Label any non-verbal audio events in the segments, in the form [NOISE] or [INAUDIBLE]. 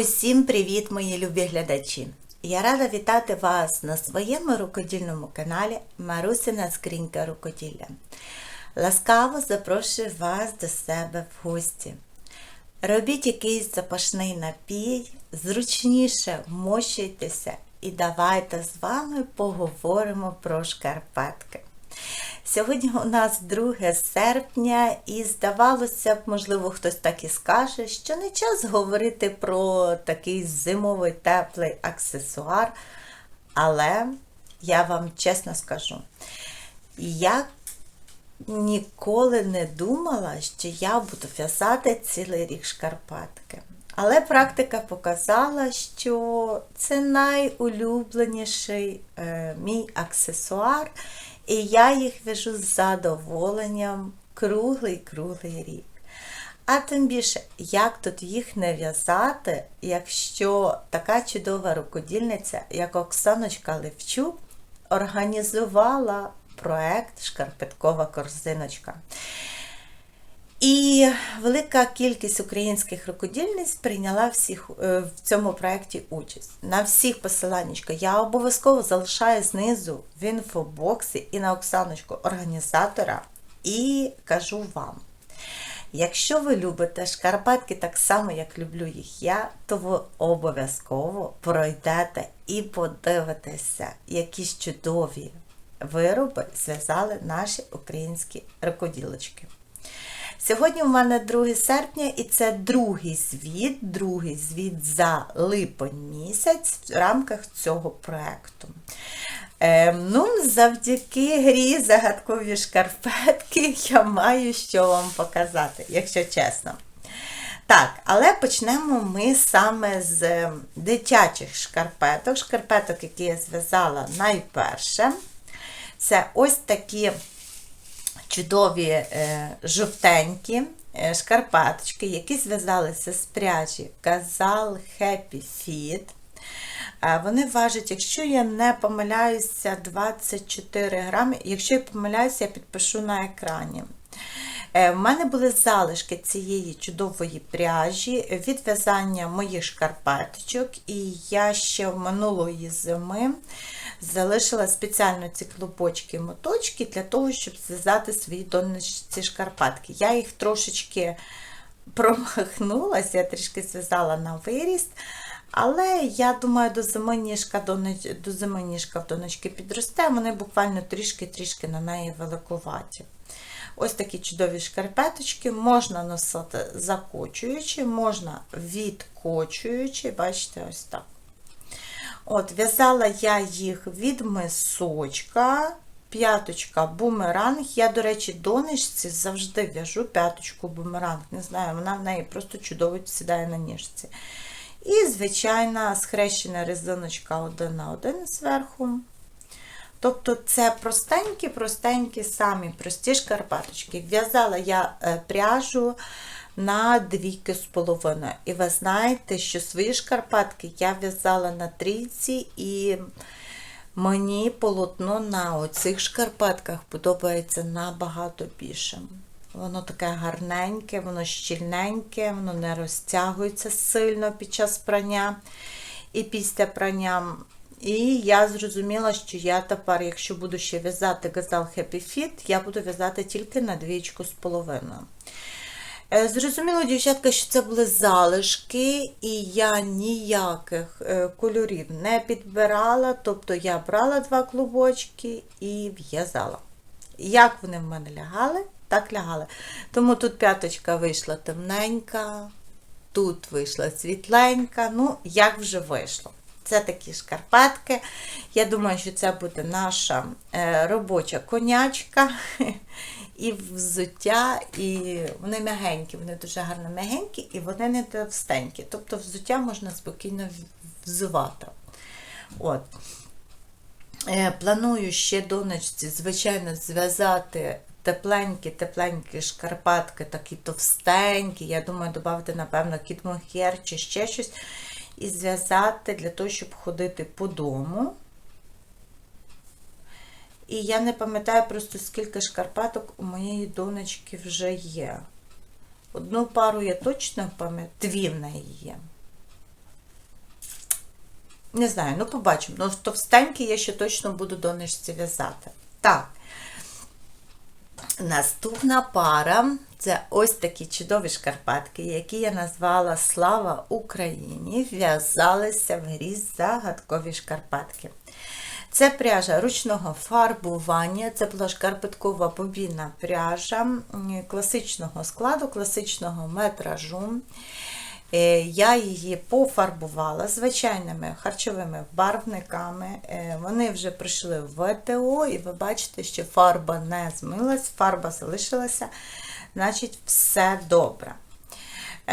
Усім привіт, мої любі глядачі! Я рада вітати вас на своєму рукодільному каналі Марусина Скринька Рукоділля. Ласкаво запрошую вас до себе в гості. Робіть якийсь запашний напій, зручніше вмощуйтеся і давайте з вами поговоримо про шкарпетки. Сьогодні у нас 2 серпня, і здавалося б, можливо, хтось так і скаже, що не час говорити про такий зимовий теплий аксесуар. Але я вам чесно скажу, я ніколи не думала, що я буду в'язати цілий рік шкарпетки. Але практика показала, що це найулюбленіший е, мій аксесуар. І я їх вяжу з задоволенням круглий-круглий рік. А тим більше, як тут їх не в'язати, якщо така чудова рукодільниця, як Оксаночка Левчук, організувала проект Шкарпеткова корзиночка. І велика кількість українських рукодільниць прийняла всіх е, в цьому проєкті участь. На всіх посиланнячка я обов'язково залишаю знизу в інфобоксі і на Оксаночку організатора. І кажу вам: якщо ви любите шкарпетки так само, як люблю їх я, то ви обов'язково пройдете і подивитеся, які чудові вироби зв'язали наші українські рукоділочки. Сьогодні у мене 2 серпня, і це другий звіт, другий звіт за липень місяць в рамках цього проєкту. Е, ну, Завдяки грі загадкові шкарпетки [LAUGHS] я маю що вам показати, якщо чесно. Так, але почнемо ми саме з дитячих шкарпеток. Шкарпеток, які я зв'язала найперше. Це ось такі чудові е, жовтенькі е, шкарпаточки, які зв'язалися з пряжі Казал Happy Fit. Е, вони важать, якщо я не помиляюся, 24 грами. Якщо я помиляюся, я підпишу на екрані. У мене були залишки цієї чудової пряжі від в'язання моїх шкарпеточок, і я ще в минулої зими залишила спеціально ці клубочки моточки для того, щоб зв'язати свої донечці шкарпатки. Я їх трошечки промахнулася, я трішки зв'язала на виріст. Але я думаю, до зими ніжка до зими ніжка в донечки підросте, вони буквально трішки-трішки на неї великуваті. Ось такі чудові шкарпеточки можна носити закочуючи, можна відкочуючи, бачите, ось так. От, В'язала я їх від мисочка, п'яточка бумеранг. Я, до речі, донечці завжди в'яжу п'яточку бумеранг. Не знаю, вона в неї просто чудово сідає на ніжці. І, звичайна, схрещена резиночка один на один зверху. Тобто це простенькі-простенькі самі прості шкарпаточки. В'язала я е, пряжу на двійки з половиною. І ви знаєте, що свої шкарпатки я в'язала на трійці, і мені полотно на оцих шкарпатках подобається набагато більше. Воно таке гарненьке, воно щільненьке, воно не розтягується сильно під час прання і після прання. І я зрозуміла, що я тепер, якщо буду ще в'язати газал Happy Fit, я буду в'язати тільки на двічку з половиною. Е, зрозуміло, дівчатка, що це були залишки, і я ніяких е, кольорів не підбирала, тобто я брала два клубочки і в'язала. Як вони в мене лягали, так лягали. Тому тут п'яточка вийшла темненька, тут вийшла світленька, ну, як вже вийшло. Це такі шкарпетки. Я думаю, що це буде наша е, робоча конячка [LAUGHS] і взуття, і вони м'ягенькі, вони дуже гарно м'ягенькі, і вони не товстенькі. Тобто взуття можна спокійно взувати. От. Е, планую ще донечці, звичайно, зв'язати тепленькі-тепленькі шкарпатки, такі товстенькі. Я думаю, додати, напевно, кітмохер чи ще щось. І зв'язати для того, щоб ходити по дому. І я не пам'ятаю просто, скільки шкарпеток у моєї донечки вже є. Одну пару я точно пам'ятаю, дві в неї є. Не знаю, ну побачимо. Ну, товстенькі я ще точно буду донечці в'язати. Так. Наступна пара це ось такі чудові шкарпетки, які я назвала Слава Україні. В'язалися в грі загадкові шкарпетки. Це пряжа ручного фарбування, це була шкарпеткова побійна пряжа класичного складу, класичного метражу. Е, Я її пофарбувала звичайними харчовими барвниками. Е, Вони вже прийшли в ВТО, і ви бачите, що фарба не змилась, фарба залишилася, значить, все добре.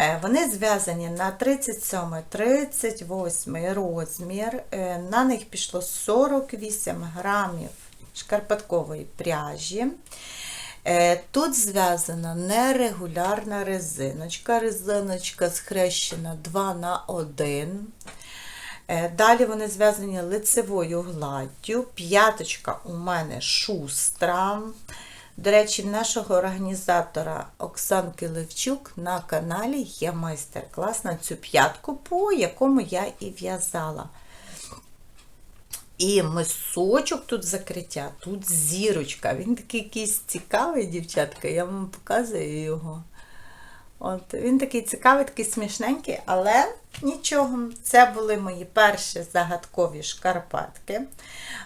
Е, Вони зв'язані на 37-38 розмір. Е, На них пішло 48 грамів шкарпеткової пряжі. Е, Тут зв'язана нерегулярна резиночка. Резиночка схрещена 2 на 1. Е, Далі вони зв'язані лицевою гладдю. П'яточка у мене шустра. До речі, нашого організатора Оксанки Левчук на каналі є майстер-клас на цю п'ятку, по якому я і в'язала. І мисочок тут закриття, тут зірочка. Він такий якийсь цікавий, дівчатка, я вам показую його. От, Він такий цікавий, такий смішненький, але нічого. Це були мої перші загадкові шкарпетки.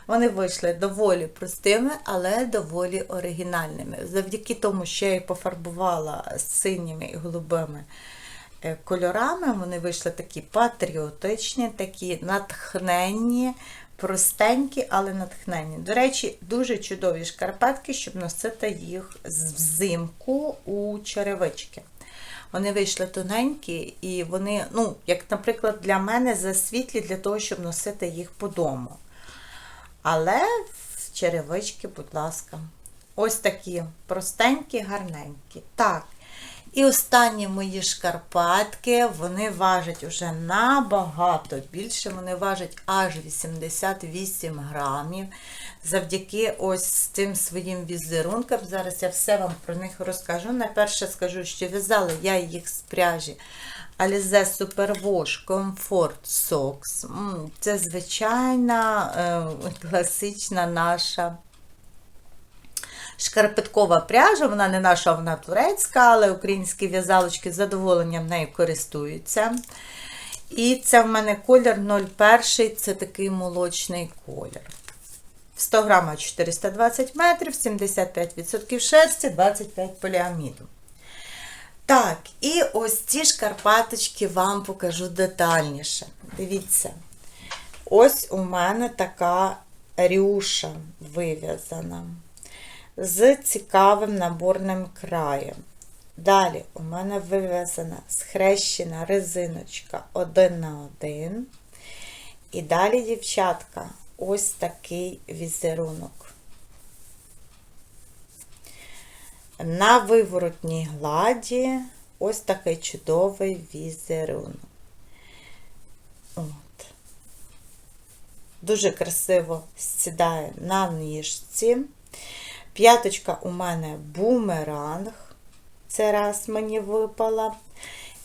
Вони вийшли доволі простими, але доволі оригінальними. Завдяки тому, що я їх пофарбувала синіми і голубими е, кольорами, вони вийшли такі патріотичні, такі натхненні, простенькі, але натхненні. До речі, дуже чудові шкарпетки, щоб носити їх взимку у черевички. Вони вийшли тоненькі, і вони, ну, як, наприклад, для мене засвітлі для того, щоб носити їх по дому. Але черевички, будь ласка. Ось такі простенькі, гарненькі. Так. І останні мої шкарпетки, вони важать уже набагато більше, вони важать аж 88 грамів. Завдяки ось цим своїм візерункам. Зараз я все вам про них розкажу. Найперше скажу, що в'язала я їх з пряжі Alize Superwash Comfort Socks. Це звичайна е, класична наша шкарпеткова пряжа, вона не наша, вона турецька, але українські в'язалочки з задоволенням нею користуються. І це в мене колір 01, це такий молочний колір. 100 грама 420 метрів, 75% шерсті, 25 поліаміду. Так, і ось ці шкарпаточки вам покажу детальніше. Дивіться, ось у мене така рюша вив'язана з цікавим наборним краєм. Далі у мене вив'язана схрещена резиночка 1 на 1. І далі, дівчатка, ось такий візерунок. На виворотній гладі ось такий чудовий візерунок. От. Дуже красиво сідає на ніжці. П'яточка у мене бумеранг. Це раз мені випала.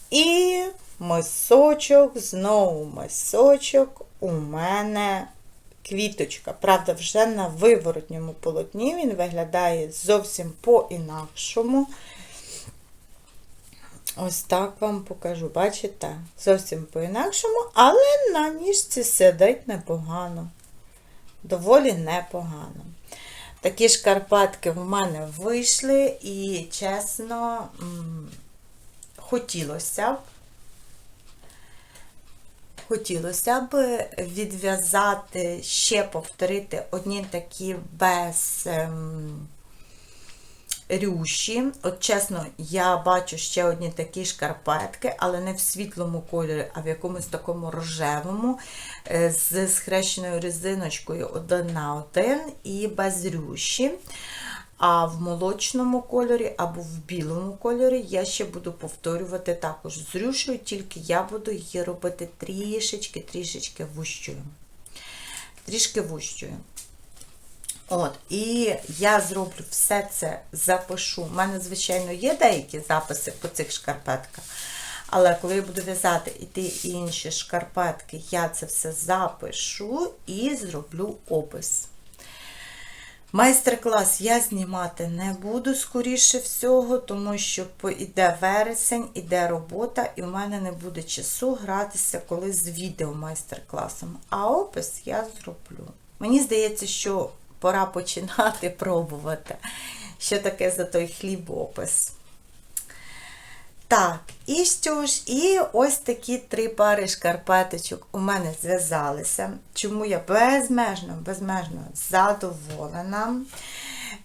І мисочок, знову мисочок у мене квіточка. Правда, вже на виворотньому полотні він виглядає зовсім по-інакшому. Ось так вам покажу, бачите? Зовсім по-інакшому, але на ніжці сидить непогано. Доволі непогано. Такі шкарпетки в мене вийшли, і, чесно, хотілося б, хотілося б відв'язати, ще повторити одні такі без ем, рюші. От чесно, я бачу ще одні такі шкарпетки, але не в світлому кольорі, а в якомусь такому рожевому, е, з схрещеною резиночкою один на один і без рюші. А в молочному кольорі або в білому кольорі я ще буду повторювати також з рюшею, тільки я буду її робити трішечки-трішечки вущою. Трішки вущою. От, І я зроблю все це, запишу. У мене, звичайно, є деякі записи по цих шкарпетках. Але коли я буду в'язати і ті інші шкарпетки, я це все запишу і зроблю опис. Майстер-клас я знімати не буду, скоріше всього, тому що іде вересень, іде робота, і в мене не буде часу гратися коли з відео майстер-класом. А опис я зроблю. Мені здається, що пора починати [LAUGHS] пробувати, що таке за той хлібопис. Так, і що ж, і ось такі три пари шкарпеточок у мене зв'язалися. Чому я безмежно, безмежно задоволена.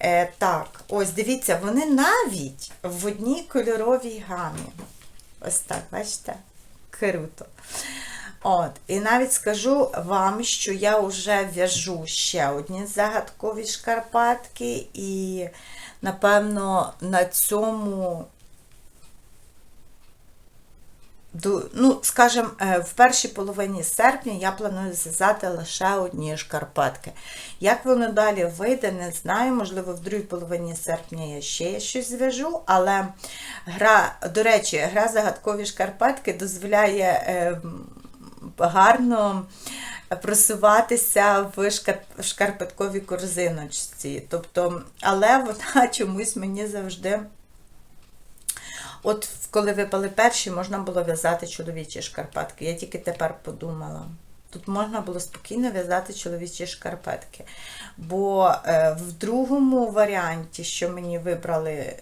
Е, так, ось дивіться, вони навіть в одній кольоровій гамі. Ось так, бачите? Круто. От, і навіть скажу вам, що я вже в'яжу ще одні загадкові шкарпетки, і, напевно, на цьому ну, скажімо, е, в першій половині серпня я планую зв'язати лише одні шкарпетки. Як воно далі вийде, не знаю. Можливо, в другій половині серпня я ще щось зв'яжу, але гра, до речі, гра загадкові шкарпетки дозволяє е, гарно просуватися в шкарпетковій корзиночці. Тобто, але вона [LAUGHS] чомусь мені завжди. От коли випали перші, можна було в'язати чоловічі шкарпетки. Я тільки тепер подумала. Тут можна було спокійно в'язати чоловічі шкарпетки. Бо е, в другому варіанті, що мені вибрали,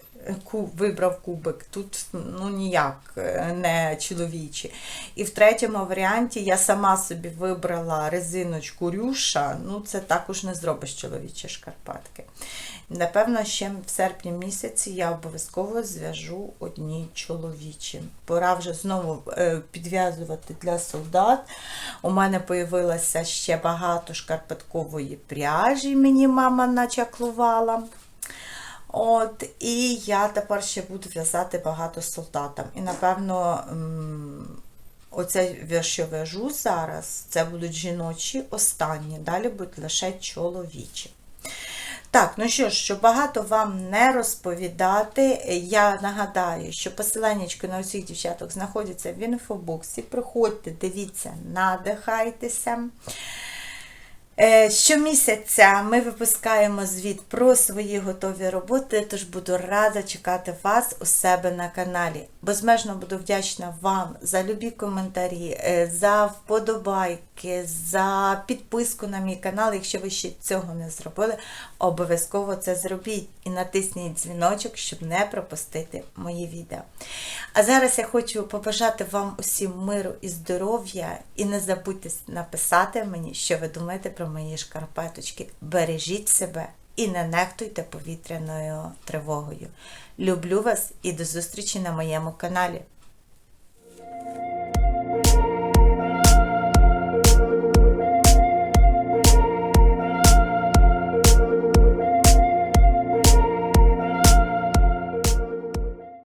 вибрав кубик, тут ну ніяк е, не чоловічі. І в третьому варіанті я сама собі вибрала резиночку рюша, ну це також не зробиш чоловічі шкарпетки. Напевно, ще в серпні місяці я обов'язково зв'яжу одні чоловічі. Пора вже знову е, підв'язувати для солдат. У мене появилося ще багато шкарпеткової пряжі, мені мама начаклувала. От, і я тепер ще буду в'язати багато солдатам. І напевно, оце, що в'яжу зараз, це будуть жіночі останні, далі будуть лише чоловічі. Так, ну що ж, щоб багато вам не розповідати, я нагадаю, що посиланнячко на усіх дівчаток знаходяться в інфобоксі. Приходьте, дивіться, надихайтеся. Е, Щомісяця ми випускаємо звіт про свої готові роботи, тож буду рада чекати вас у себе на каналі. Безмежно буду вдячна вам за любі коментарі, е, за вподобайки, за підписку на мій канал. Якщо ви ще цього не зробили, обов'язково це зробіть і натисніть дзвіночок, щоб не пропустити мої відео. А зараз я хочу побажати вам усім миру і здоров'я, і не забудьте написати мені, що ви думаєте про мої шкарпеточки. Бережіть себе і не нехтуйте повітряною тривогою. Люблю вас і до зустрічі на моєму каналі.